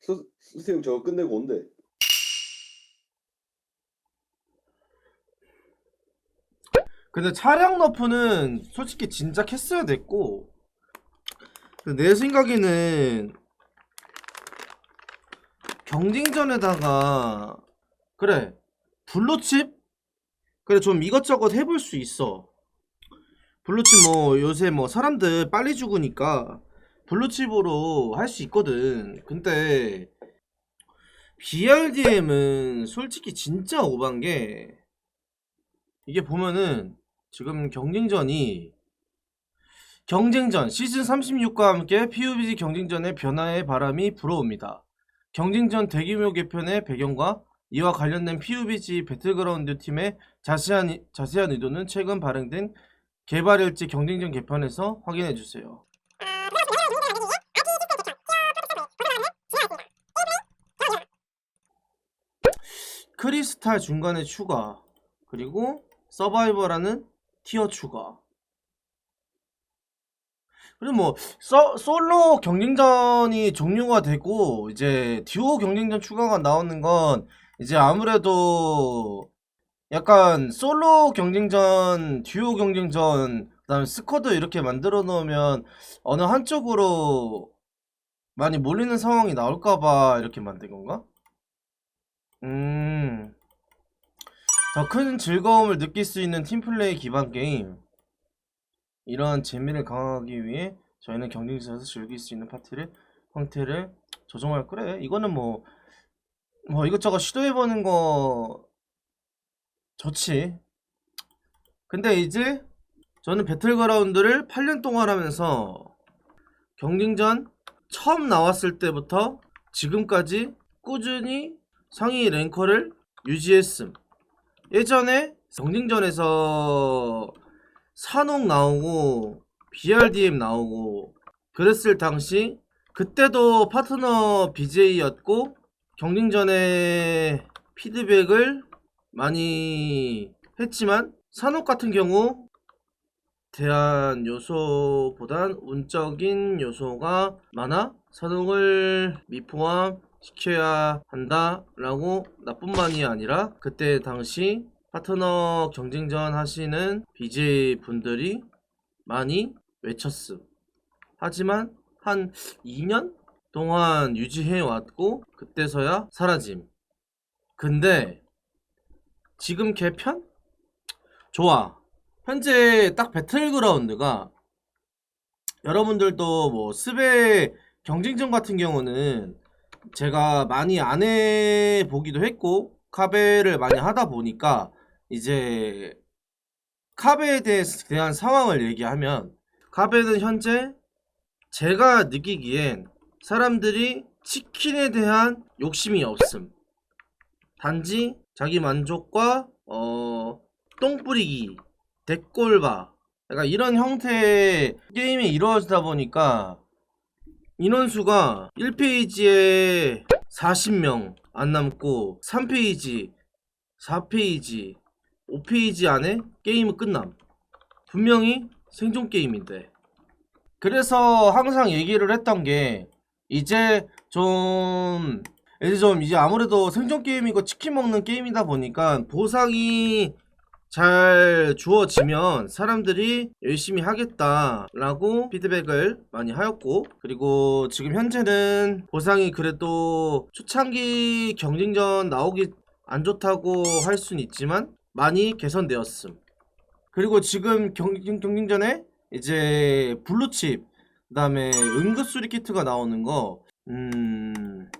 스, 선생님 저거 끝내고 온대. 근데 차량 너프는 솔직히 진작 했어야 됐고 내 생각에는 경쟁전에다가 그래 블루칩? 그래 좀 이것저것 해볼 수 있어. 블루칩 뭐 요새 뭐 사람들 빨리 죽으니까 블루칩으로 할 수 있거든. 근데 BRDM은 솔직히 진짜 오반 게 이게 보면은 지금 경쟁전이 경쟁전 시즌 36과 함께 PUBG 경쟁전의 변화의 바람이 불어옵니다. 경쟁전 대규모 개편의 배경과 이와 관련된 PUBG 배틀그라운드 팀의 자세한, 이- 자세한 의도는 최근 발행된 개발일지 경쟁전 개편에서 확인해 주세요. 크리스탈 중간에 추가 그리고 서바이벌하는 티어 추가 그리고 뭐 서, 솔로 경쟁전이 종료가 되고 이제 듀오 경쟁전 추가가 나오는 건 이제 아무래도 약간 솔로 경쟁전, 듀오 경쟁전, 그다음에 스쿼드 이렇게 만들어 놓으면 어느 한쪽으로 많이 몰리는 상황이 나올까봐 이렇게 만든 건가? 음. 더 큰 즐거움을 느낄 수 있는 팀플레이 기반 게임. 이러한 재미를 강화하기 위해 저희는 경쟁에서 즐길 수 있는 파티를 형태를 조정할 그래. 이거는 뭐, 뭐 이것저것 시도해보는 거 좋지. 근데 이제 저는 배틀그라운드를 8년 동안 하면서 경쟁전 처음 나왔을 때부터 지금까지 꾸준히 상위 랭커를 유지했음. 예전에 경쟁전에서 산옥 나오고 BRDM 나오고 그랬을 당시 그때도 파트너 BJ였고 경쟁전에 피드백을 많이 했지만 산옥 같은 경우 대한 요소보단 운적인 요소가 많아 산옥을 미포함 시켜야 한다 라고 나뿐만이 아니라 그때 당시 파트너 경쟁전 하시는 BJ 분들이 많이 외쳤음. 하지만 한 2년 동안 유지해 왔고 그때서야 사라짐. 근데 지금 개편? 좋아. 현재 딱 배틀그라운드가 여러분들도 뭐 스베 경쟁전 같은 경우는 제가 많이 안 해보기도 했고 카베를 많이 하다 보니까 이제 카베에 대한 상황을 얘기하면 카베는 현재 제가 느끼기엔 사람들이 치킨에 대한 욕심이 없음. 단지 자기 만족과 어 똥뿌리기 대꼴바 약간 이런 형태의 게임이 이루어지다 보니까 인원수가 1페이지에 40명 안 남고 3페이지, 4페이지, 5페이지 안에 게임은 끝남. 분명히 생존 게임인데. 그래서 항상 얘기를 했던 게 이제 좀 이제 좀 이제 아무래도 생존 게임이고 치킨 먹는 게임이다 보니까 보상이 잘 주어지면 사람들이 열심히 하겠다라고 피드백을 많이 하였고 그리고 지금 현재는 보상이 그래도 초창기 경쟁전 나오기 안 좋다고 할 수는 있지만 많이 개선되었음. 그리고 지금 경쟁, 경쟁 전에 이제 블루칩 그다음에 응급수리 키트가 나오는 거 음...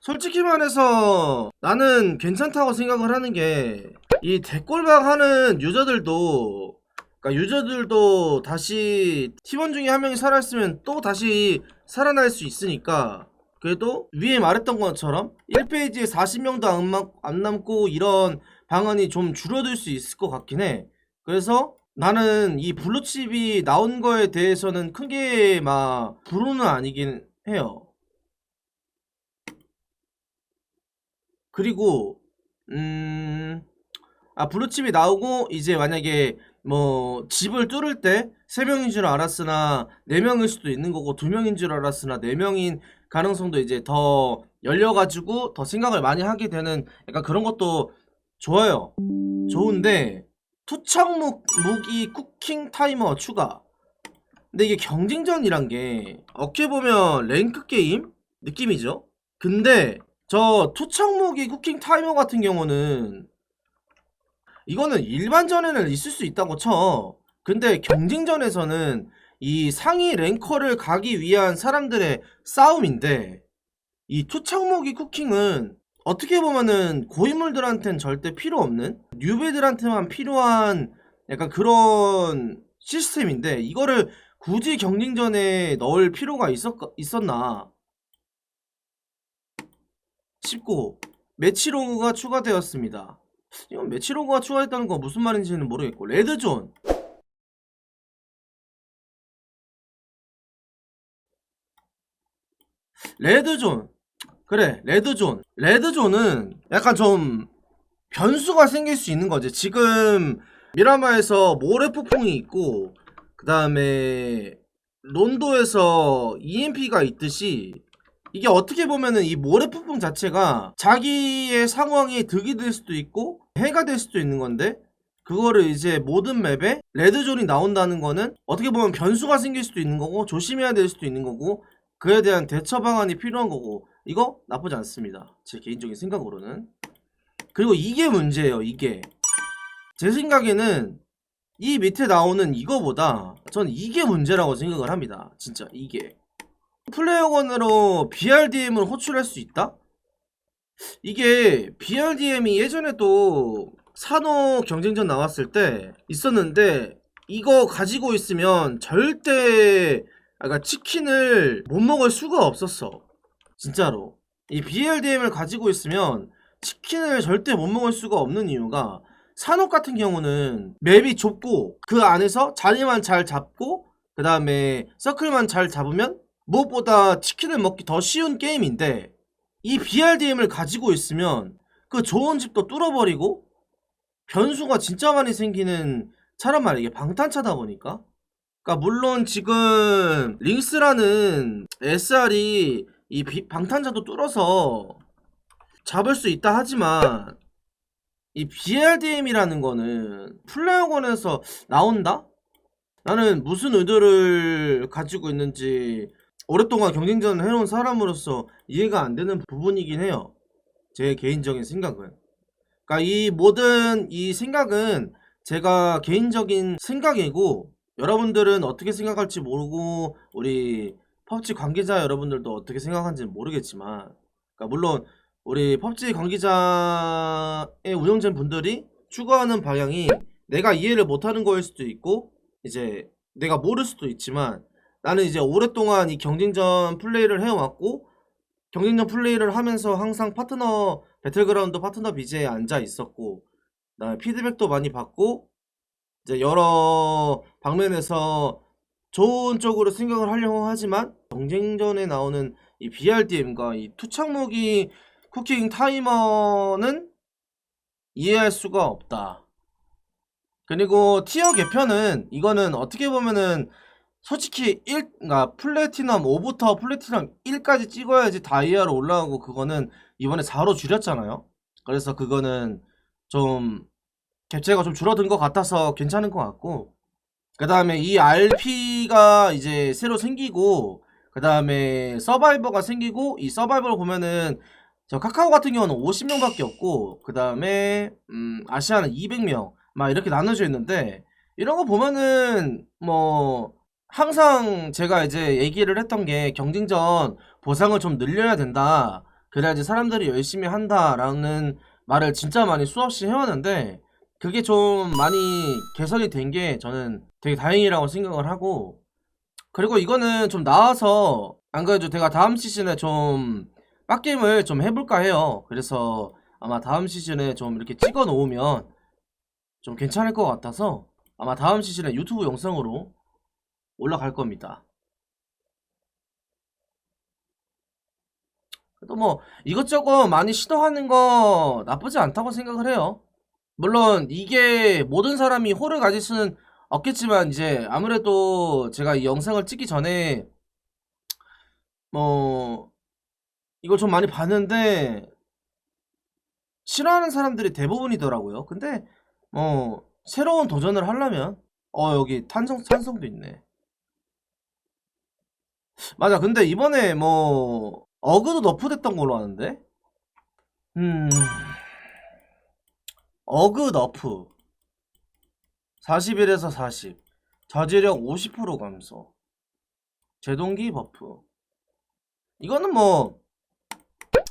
솔직히 말해서 나는 괜찮다고 생각을 하는 게이 대꼴박 하는 유저들도 그러니까 유저들도 다시 팀원 중에 한 명이 살아있으면 또 다시 살아날 수 있으니까 그래도 위에 말했던 것처럼 1페이지에 40명도 안, 남- 안 남고 이런 방안이 좀 줄어들 수 있을 것 같긴 해. 그래서 나는 이 블루칩이 나온 거에 대해서는 크게 막 불호는 아니긴 해요. 그리고 음, 아 블루칩이 나오고 이제 만약에 뭐 집을 뚫을 때세 명인 줄 알았으나 네 명일 수도 있는 거고 두 명인 줄 알았으나 네 명인 가능성도 이제 더 열려가지고 더 생각을 많이 하게 되는 약간 그런 것도 좋아요. 좋은데 투척 무기 쿠킹 타이머 추가. 근데 이게 경쟁전이란 게 어떻게 보면 랭크 게임 느낌이죠. 근데 저 투척 무기 쿠킹 타이머 같은 경우는 이거는 일반전에는 있을 수 있다고 쳐. 근데 경쟁전에서는 이 상위 랭커를 가기 위한 사람들의 싸움인데 이 투척무기 쿠킹은 어떻게 보면은 고인물들한테는 절대 필요 없는 뉴비들한테만 필요한 약간 그런 시스템인데 이거를 굳이 경쟁전에 넣을 필요가 있었, 있었나? 싶고 매치로그가 추가되었습니다. 이건 매치로그가 추가했다는 건 무슨 말인지는 모르겠고 레드존. 레드존 그래 레드존. 레드존은 약간 좀 변수가 생길 수 있는 거지. 지금 미라마에서 모래폭풍이 있고 그 다음에 론도에서 EMP가 있듯이 이게 어떻게 보면은 이 모래폭풍 자체가 자기의 상황이 득이 될 수도 있고 해가 될 수도 있는 건데 그거를 이제 모든 맵에 레드존이 나온다는 거는 어떻게 보면 변수가 생길 수도 있는 거고 조심해야 될 수도 있는 거고 그에 대한 대처 방안이 필요한 거고 이거 나쁘지 않습니다. 제 개인적인 생각으로는. 그리고 이게 문제예요 이게. 제 생각에는 이 밑에 나오는 이거보다 전 이게 문제라고 생각을 합니다 진짜 이게. 플레이어건으로 BRDM을 호출할 수 있다? 이게 BRDM이 예전에도 산호 경쟁전 나왔을 때 있었는데 이거 가지고 있으면 절대 아, 그러니까 치킨을 못 먹을 수가 없었어. 진짜로. 이 BLDM을 가지고 있으면 치킨을 절대 못 먹을 수가 없는 이유가 산옥 같은 경우는 맵이 좁고 그 안에서 자리만 잘 잡고 그 다음에 서클만 잘 잡으면 무엇보다 치킨을 먹기 더 쉬운 게임인데 이 BRDM을 가지고 있으면 그 좋은 집도 뚫어버리고 변수가 진짜 많이 생기는 차란 이게 방탄차다 보니까 그러니까 물론 지금 링스라는 SR이 이 비- 방탄자도 뚫어서 잡을 수 있다 하지만 이 BRDM이라는 거는 플레이어건에서 나온다? 나는 무슨 의도를 가지고 있는지 오랫동안 경쟁전을 해놓은 사람으로서 이해가 안 되는 부분이긴 해요. 제 개인적인 생각은. 그러니까 이 모든 이 생각은 제가 개인적인 생각이고 여러분들은 어떻게 생각할지 모르고 우리 펍지 관계자 여러분들도 어떻게 생각하는지 모르겠지만 그러니까 물론 우리 펍지 관계자의 운영진 분들이 추구하는 방향이 내가 이해를 못하는 거일 수도 있고 이제 내가 모를 수도 있지만 나는 이제 오랫동안 이 경쟁전 플레이를 해왔고 경쟁전 플레이를 하면서 항상 파트너 배틀그라운드 파트너 BJ에 앉아 있었고 그다음에 피드백도 많이 받고 이제 여러 방면에서 좋은 쪽으로 생각을 하려고 하지만 경쟁전에 나오는 이 BRDM과 이 투척무기 쿠킹 타이머는 이해할 수가 없다. 그리고 티어 개편은 이거는 어떻게 보면은 솔직히 1, 그러니까 플래티넘 5부터 플래티넘 1까지 찍어야지 다이아로 올라가고 그거는 이번에 4로 줄였잖아요. 그래서 그거는 좀 갭체가 좀 줄어든 것 같아서 괜찮은 것 같고 그 다음에 이 RP가 이제 새로 생기고 그 다음에 서바이버가 생기고 이 서바이버를 보면은 저 카카오 같은 경우는 50명밖에 없고 그 다음에 음, 아시아는 200명 막 이렇게 나눠져 있는데 이런 거 보면은 뭐 항상 제가 이제 얘기를 했던 게 경쟁전 보상을 좀 늘려야 된다. 그래야지 사람들이 열심히 한다라는 말을 진짜 많이 수없이 해왔는데 그게 좀 많이 개선이 된 게 저는 되게 다행이라고 생각을 하고 그리고 이거는 좀 나와서 안 그래도 제가 다음 시즌에 좀 빡게임을 좀 해볼까 해요 그래서 아마 다음 시즌에 좀 이렇게 찍어 놓으면 좀 괜찮을 것 같아서 아마 다음 시즌에 유튜브 영상으로 올라갈 겁니다 그래도 뭐 이것저것 많이 시도하는 거 나쁘지 않다고 생각을 해요. 물론 이게 모든 사람이 호를 가질 수는 없겠지만 이제 아무래도 제가 이 영상을 찍기 전에 뭐 이걸 좀 많이 봤는데 싫어하는 사람들이 대부분이더라고요. 근데 뭐 새로운 도전을 하려면 어 여기 탄성 탄성도 있네. 맞아. 근데 이번에 뭐 어그도 너프됐던 걸로 아는데. 음. 어그 너프. 41에서 40. 저지력 50% 감소. 제동기 버프. 이거는 뭐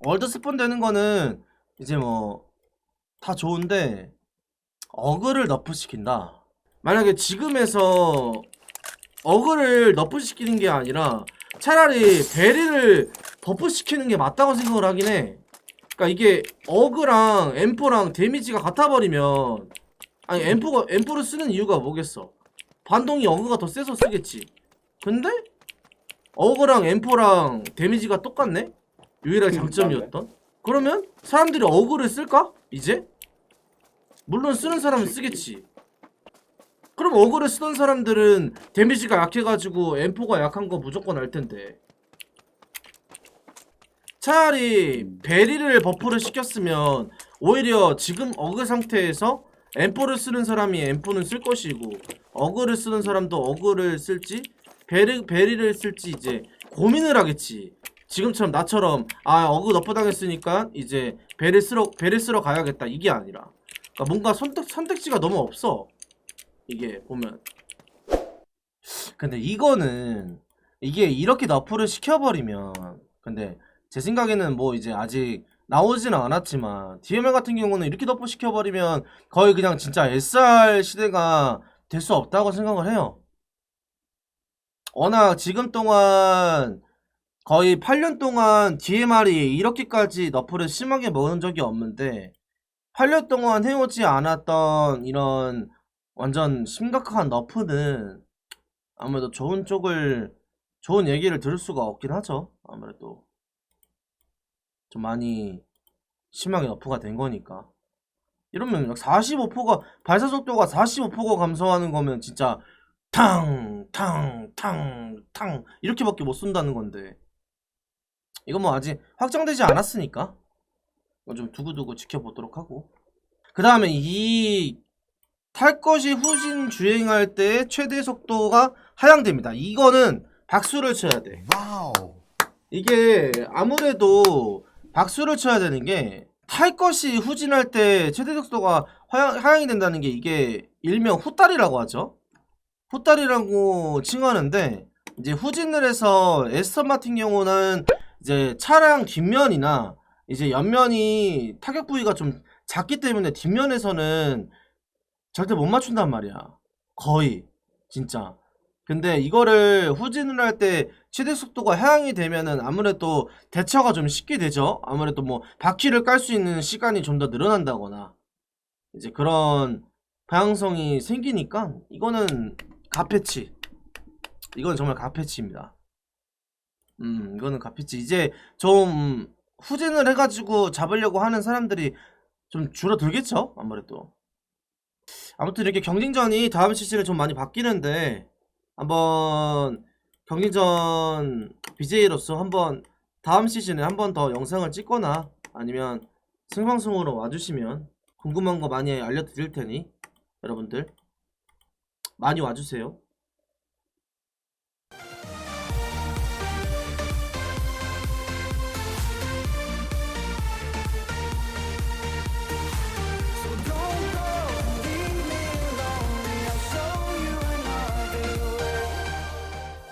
월드 스폰 되는 거는 이제 뭐 다 좋은데 어그를 너프 시킨다. 만약에 지금에서 어그를 너프 시키는 게 아니라 차라리 베리를 버프 시키는 게 맞다고 생각을 하긴 해. 그러니까 이게 어그랑 엠포랑 데미지가 같아버리면 아니 엠포가 엠포를 쓰는 이유가 뭐겠어? 반동이 어그가 더 세서 쓰겠지. 근데 어그랑 엠포랑 데미지가 똑같네? 유일하게 음, 장점이었던? 그러면 사람들이 어그를 쓸까? 이제? 물론 쓰는 사람은 쓰겠지. 그럼 어그를 쓰던 사람들은 데미지가 약해가지고 엠포가 약한 거 무조건 알 텐데. 차라리 베리를 버프를 시켰으면 오히려 지금 어그 상태에서 엠포를 쓰는 사람이 엠포는 쓸 것이고 어그를 쓰는 사람도 어그를 쓸지 베리, 베리를 쓸지 이제 고민을 하겠지. 지금처럼 나처럼 아 어그 너프 당했으니까 이제 베리 쓰러 베리 쓰러 가야겠다 이게 아니라 그러니까 뭔가 선택 선택지가 너무 없어. 이게 보면 근데 이거는 이게 이렇게 너프를 시켜버리면 근데 제 생각에는 뭐 이제 아직 나오지는 않았지만 DMR 같은 경우는 이렇게 너프 시켜버리면 거의 그냥 진짜 SR 시대가 될 수 없다고 생각을 해요. 워낙 지금 동안 거의 8년 동안 DMR이 이렇게까지 너프를 심하게 먹은 적이 없는데 8년 동안 해오지 않았던 이런 완전 심각한 너프는 아무래도 좋은 쪽을 좋은 얘기를 들을 수가 없긴 하죠. 아무래도 좀 많이 심하게 너프가 된 거니까. 이러면 45%가 발사 속도가 45%가 감소하는 거면 진짜 탕, 탕, 탕, 탕 이렇게밖에 못 쏜다는 건데. 이건 뭐 아직 확정되지 않았으니까 좀 두고두고 지켜보도록 하고. 그 다음에 이 탈 것이 후진 주행할 때 최대 속도가 하향됩니다. 이거는 박수를 쳐야 돼. 와우. 이게 아무래도 박수를 쳐야 되는 게 탈 것이 후진할 때 최대 속도가 하향, 하향 이 된다는 게 이게 일명 후다리라고 하죠. 후다리라고 칭하는데 이제 후진을 해서 에스턴 같은 경우는 이제 차량 뒷면이나 이제 옆면이 타격 부위가 좀 작기 때문에 뒷면에서는 절대 못 맞춘단 말이야. 거의 진짜. 근데 이거를 후진을 할 때 최대 속도가 하향이 되면은 아무래도 대처가 좀 쉽게 되죠. 아무래도 뭐 바퀴를 깔 수 있는 시간이 좀 더 늘어난다거나 이제 그런 방향성이 생기니까 이거는 가패치. 이건 정말 가패치입니다. 음, 이거는 가패치. 이제 좀 후진을 해가지고 잡으려고 하는 사람들이 좀 줄어들겠죠. 아무래도. 아무튼 이렇게 경쟁전이 다음 시즌에 좀 많이 바뀌는데 한번 경기전 BJ로서 한번 다음 시즌에 한번 더 영상을 찍거나 아니면 생방송으로 와주시면 궁금한 거 많이 알려드릴 테니 여러분들 많이 와주세요.